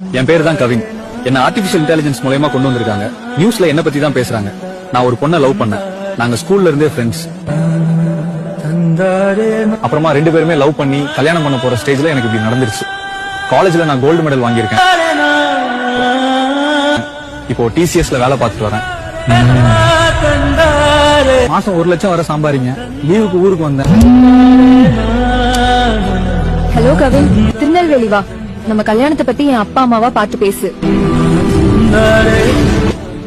என் பேர் தான் கவின். என்ன ஆர்டிபிஷியல் இன்டெலிஜென்ஸ் மூலயமா கொண்டு வந்திருக்காங்க. நியூஸ்ல என்ன பத்தி தான் பேசுறாங்க. நான் ஒரு பொண்ணை லவ் பண்ணேன். நாங்க ஸ்கூல்ல இருந்தே ஃப்ரெண்ட்ஸ் அப்புறமா ரெண்டு பேருமே லவ் பண்ணி கல்யாணம் பண்ண போற ஸ்டேஜ்ல எனக்கு இப்படி நடந்துருச்சு. காலேஜ்ல நான் கோல்டு மெடல் வாங்கியிருக்கேன். இப்போ டிசிஎஸ்ல வேலை பார்த்துட்டு வரேன். மாசம் ஒரு லட்சம் வர சம்பாரிங்க லீவுக்கு ஊருக்கு வந்தேன். ஹலோ கவின். திருநெல்வேலி வா. நம்ம கல்யாணத்தை பத்தி என் அப்பா அம்மாவா பார்த்து பேசு.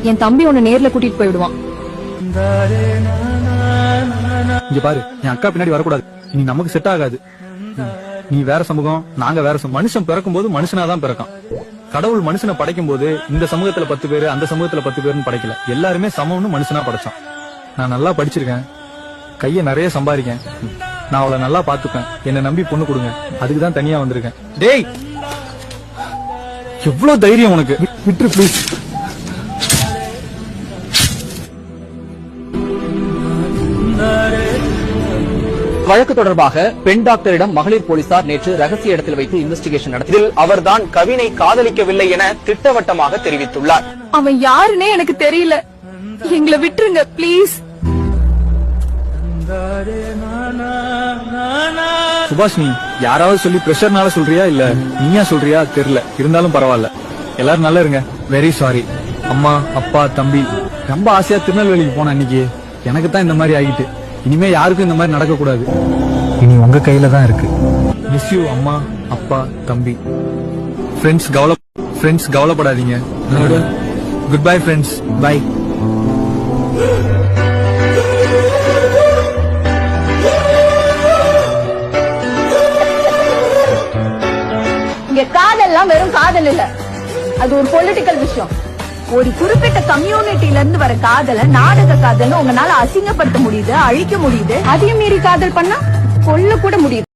என் தம்பி உன்னை நேர்ல கூட்டிட்டு போயிடுவான். இங்க பாரு என் அக்கா பின்னாடி வரக்கூடாது. நீ நமக்கு செட் ஆகாது. நீ வேற சமூகம் நாங்க வேற சமூகம். மனுஷன் பிறக்கும் போது மனுஷனா தான் கடவுள் மனுஷனை படைக்கும் போது இந்த சமூகத்துல பத்து பேரு அந்த சமூகத்துல பத்து பேருன்னு படைக்கல. எல்லாருமே சமம்னு மனுஷனா படைச்சான். நான் நல்லா படிச்சிருக்கேன். கைய நிறைய சம்பாதிக்கேன். நான் அவளை நல்லா பாத்துப்பேன் என்ன நம்பி பொண்ணு கொடுங்க. அதுக்கு தான் தனியா வந்திருக்கேன். டேய்! எவ்வளவு தைரியம் உனக்கு? விட்டுரு ப்ளீஸ் வழக்கு தொடர்பாக பெண் டாக்டரிடம் மகளிர் போலீசார் நேற்று ரகசிய இடத்தில் வைத்து இன்வெஸ்டிகேஷன் நடத்தியதில் அவர்தான் கவினை காதலிக்கவில்லை என திட்டவட்டமாக தெரிவித்துள்ளார். அவன் யாருன்னே எனக்கு தெரியல. எங்களை விட்டுருங்க ப்ளீஸ் சுபாஷ் நீ யாராவது சொல்லி பிரஷர்னால சொல்றியா இல்ல நீயா சொல்றியா? தெரியல. இருந்தாலும் பரவாயில்ல. எல்லாரும் நல்லா இருங்க. வெரி சாரி அம்மா அப்பா தம்பி ரொம்ப ஆசையா திருநெல்வேலிக்கு போன அன்னைக்கு. எனக்கு தான் இந்த மாதிரி ஆகிட்டு. இனிமே யாருக்கும் இந்த மாதிரி நடக்க கூடாது இனி உங்க கையில தான் இருக்கு. மிஸ் யூ அம்மா அப்பா தம்பி. ஃப்ரெண்ட்ஸ் கவலை ஃப்ரெண்ட்ஸ் கவலைப்படாதீங்க. குட் பை ஃப்ரெண்ட்ஸ் பை காதல்லாம் வெறும் காதல் இல்ல. அது ஒரு பொலிட்டிக்கல் விஷயம். ஒரு குறிப்பிட்ட கம்யூனிட்டில இருந்து வர காதல நாடக காதல் உங்களால அசிங்கப்படுத்த முடியுது அழிக்க முடியுது அதையும் மீறி காதல் பண்ணா கொல்ல கூட முடியுது.